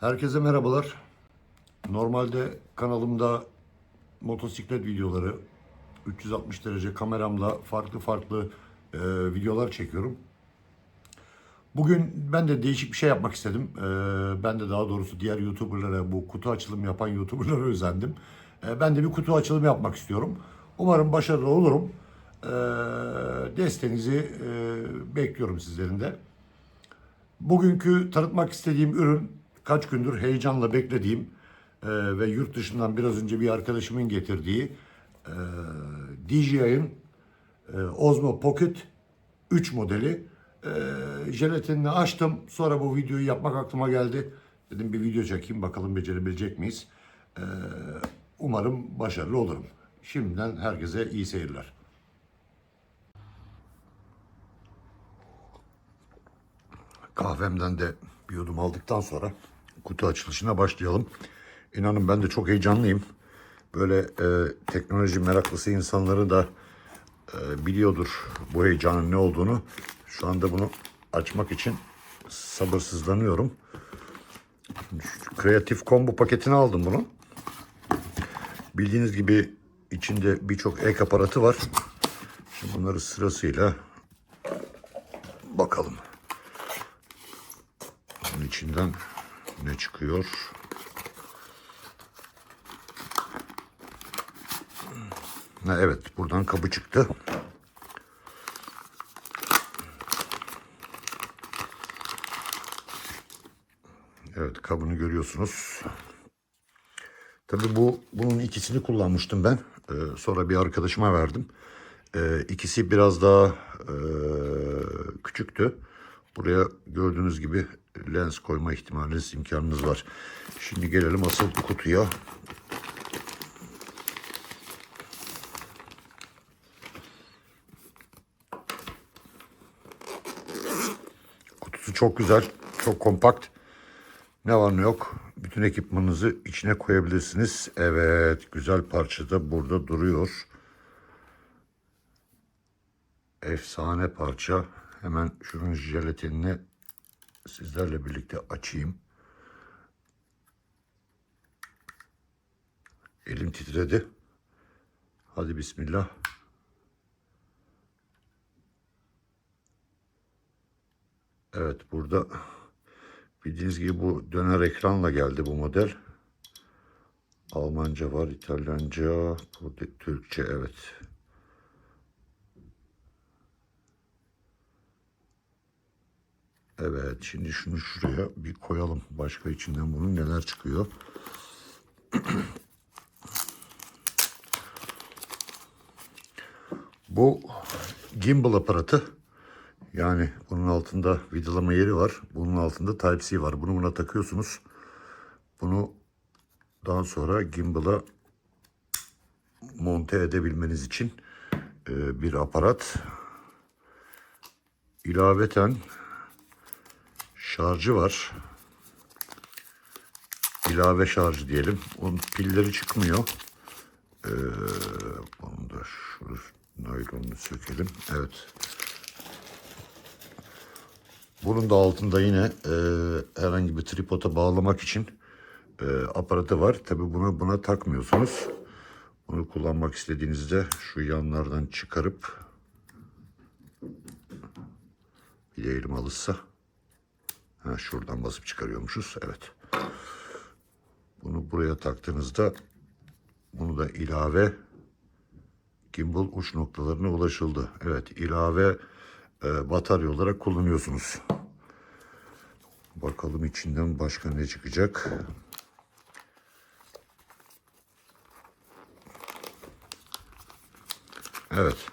Herkese merhabalar. Normalde kanalımda motosiklet videoları 360 derece kameramla farklı farklı e, videolar çekiyorum. Bugün ben de değişik bir şey yapmak istedim. E, ben de daha doğrusu diğer YouTuber'lara, bu kutu açılım yapan YouTuber'lara özendim. E, ben de bir kutu açılımı yapmak istiyorum. Umarım başarılı olurum. E, desteğinizi e, bekliyorum sizlerin de. Bugünkü tanıtmak istediğim ürün kaç gündür heyecanla beklediğim e, ve yurt dışından biraz önce bir arkadaşımın getirdiği e, DJI'ın e, Osmo Pocket 3 modeli. E, jelatinini açtım. Sonra bu videoyu yapmak aklıma geldi. Dedim bir video çekeyim bakalım becerebilecek miyiz? E, umarım başarılı olurum. Şimdiden herkese iyi seyirler. Kahvemden de bir yudum aldıktan sonra kutu açılışına başlayalım. İnanın ben de çok heyecanlıyım. Böyle e, teknoloji meraklısı insanları da e, biliyordur bu heyecanın ne olduğunu. Şu anda bunu açmak için sabırsızlanıyorum. Kreatif Combo paketini aldım bunu. Bildiğiniz gibi içinde birçok ek aparatı var. Şimdi bunları sırasıyla bakalım. Bunun içinden ne çıkıyor? Ha, evet buradan kabı çıktı. Evet kabını görüyorsunuz. Tabii bu bunun ikisini kullanmıştım ben. Ee, sonra bir arkadaşıma verdim. Ee, ikisi biraz daha e, küçüktü. Buraya gördüğünüz gibi lens koyma ihtimaliniz, imkanınız var. Şimdi gelelim asıl kutuya. Kutusu çok güzel, çok kompakt. Ne var ne yok. Bütün ekipmanınızı içine koyabilirsiniz. Evet, güzel parça da burada duruyor. Efsane parça. Hemen şunun jelatinini sizlerle birlikte açayım. Elim titredi. Hadi bismillah. Evet burada bildiğiniz gibi bu döner ekranla geldi bu model. Almanca var, İtalyanca, Türkçe evet. Evet şimdi şunu şuraya bir koyalım. Başka içinden bunun neler çıkıyor. Bu gimbal aparatı. Yani bunun altında vidalama yeri var. Bunun altında Type-C var. Bunu buna takıyorsunuz. Bunu daha sonra gimbal'a monte edebilmeniz için e, bir aparat. İlaveten şarjı var. İlave şarjı diyelim. Onun pilleri çıkmıyor. Ee, bunu da şu naylonunu sökelim. Evet. Bunun da altında yine e, herhangi bir tripoda bağlamak için e, aparatı var. Tabi bunu buna takmıyorsunuz. Bunu kullanmak istediğinizde şu yanlardan çıkarıp bir de elim alışsa Ha, şuradan basıp çıkarıyormuşuz. Evet. Bunu buraya taktığınızda bunu da ilave gimbal uç noktalarına ulaşıldı. Evet ilave e, batarya olarak kullanıyorsunuz. Bakalım içinden başka ne çıkacak. Evet.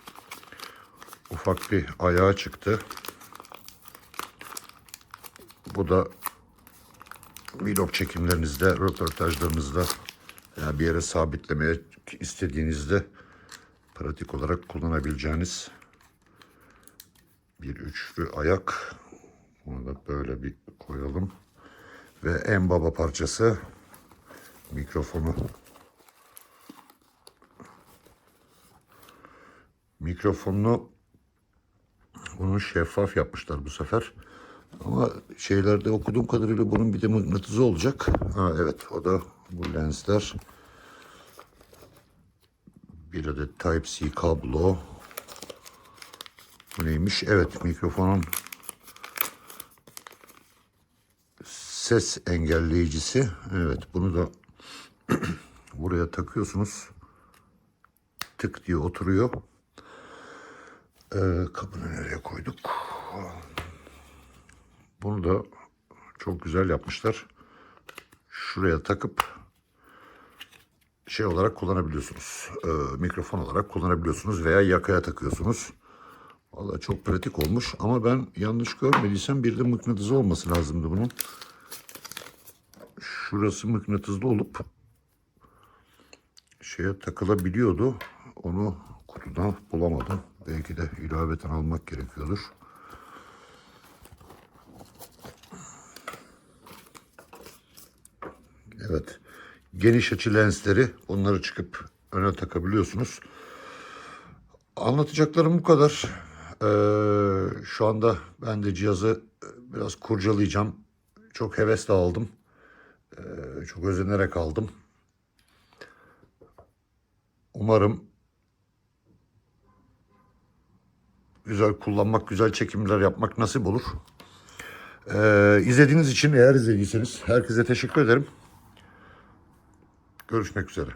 Ufak bir ayağı çıktı. Bu da vlog çekimlerinizde, röportajlarınızda veya bir yere sabitlemeye istediğinizde pratik olarak kullanabileceğiniz bir üçlü ayak. Bunu da böyle bir koyalım. Ve en baba parçası mikrofonu. Mikrofonunu bunu şeffaf yapmışlar bu sefer. Ama şeylerde okuduğum kadarıyla bunun bir de mıknatısı olacak. Ha evet o da bu lensler. Bir adet Type-C kablo. Bu neymiş? Evet mikrofonun ses engelleyicisi. Evet bunu da buraya takıyorsunuz. Tık diye oturuyor. Ee, kabını nereye koyduk? Bunu da çok güzel yapmışlar. Şuraya takıp şey olarak kullanabiliyorsunuz. Ee, mikrofon olarak kullanabiliyorsunuz veya yakaya takıyorsunuz. Vallahi çok pratik olmuş ama ben yanlış görmediysem bir de mıknatısı olması lazımdı bunun. Şurası mıknatıslı olup şeye takılabiliyordu. Onu kutuda bulamadım. Belki de ilaveten almak gerekiyordur. Evet. Geniş açı lensleri onları çıkıp öne takabiliyorsunuz. Anlatacaklarım bu kadar. Ee, şu anda ben de cihazı biraz kurcalayacağım. Çok hevesle aldım. Ee, çok özenerek aldım. Umarım güzel kullanmak, güzel çekimler yapmak nasip olur. Ee, izlediğiniz için eğer izlediyseniz herkese teşekkür ederim. Görüşmek üzere.